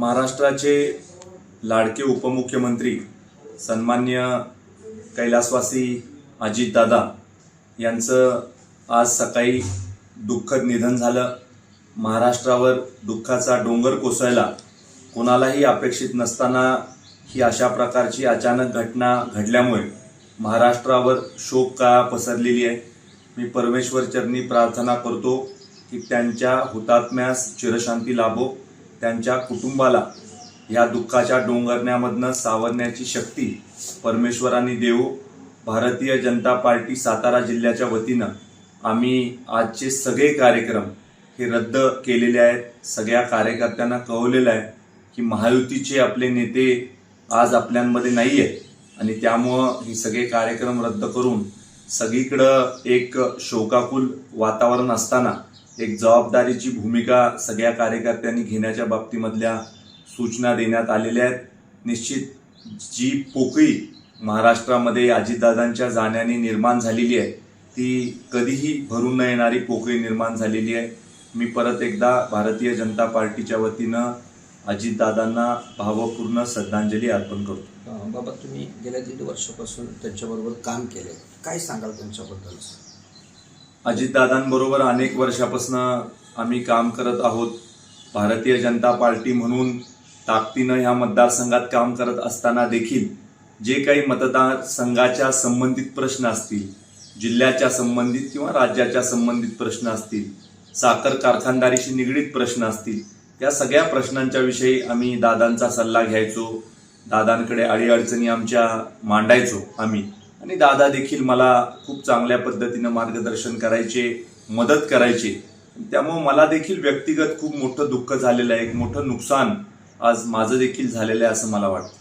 महाराष्ट्राचे लाडके उपमुख्यमंत्री सन्मान्य कैलासवासी अजितदादा यांचं आज सकाळी दुःखद निधन झालं. महाराष्ट्रावर दुःखाचा डोंगर कोसळला. कोणालाही अपेक्षित नसताना ही अशा प्रकारची अचानक घटना घडल्यामुळे महाराष्ट्रावर शोक काळा पसरलेली आहे? मी परमेश्वर चरणी प्रार्थना करतो की त्यांच्या हुतात्म्यास चिरशांती लाभो. त्यांच्या कुटुंबाला ह्या दुःखाच्या डोंगरण्यामधनं सावरण्याची शक्ती परमेश्वरांनी देऊ. भारतीय जनता पार्टी सातारा जिल्ह्याच्या वतीनं आम्ही आजचे सगळे कार्यक्रम हे रद्द केलेले आहेत. सगळ्या कार्यकर्त्यांना कळवलेलं आहे की महायुतीचे आपले नेते आज आपल्यांमध्ये नाही आहेत आणि त्यामुळं हे सगळे कार्यक्रम रद्द करून सगळीकडं एक शोकाकुल वातावरण असताना एक जबाबदारीची भूमिका सगळ्या कार्यकर्त्यांनी घेण्याच्या बाबतीमधल्या सूचना देण्यात आलेल्या आहेत. निश्चित जी पोकळी महाराष्ट्रामध्ये अजितदादांच्या जाण्याने निर्माण झालेली आहे ती कधीही भरून न येणारी पोकळी निर्माण झालेली आहे. मी परत एकदा भारतीय जनता पार्टीच्या वतीनं अजितदादांना भावपूर्ण श्रद्धांजली अर्पण करतो. बाबा तुम्ही गेल्या दीड वर्षापासून त्यांच्याबरोबर काम केले काय सांगाल त्यांच्याबद्दल? अजितदादांबरोबर अनेक वर्षापासून आम्ही काम करत आहोत. भारतीय जनता पार्टी म्हणून ताकदीनं ह्या मतदारसंघात काम करत असताना देखील जे काही मतदारसंघाच्या संबंधित प्रश्न असतील जिल्ह्याच्या संबंधित किंवा राज्याच्या संबंधित प्रश्न असतील साखर कारखानदारीशी निगडीत प्रश्न असतील त्या सगळ्या प्रश्नांच्या विषयी आम्ही दादांचा सल्ला घ्यायचो. दादांकडे अडीअडचणी आमच्या मांडायचो आम्ही. आणि दादा देखील मला खूप चांगल्या पद्धतीनं मार्गदर्शन करायचे मदत करायचे. त्यामुळं मला देखील व्यक्तिगत खूप मोठं दुःख झालेलं आहे एक मोठं नुकसान आज माझं देखील झालेलं आहे असं मला वाटतं.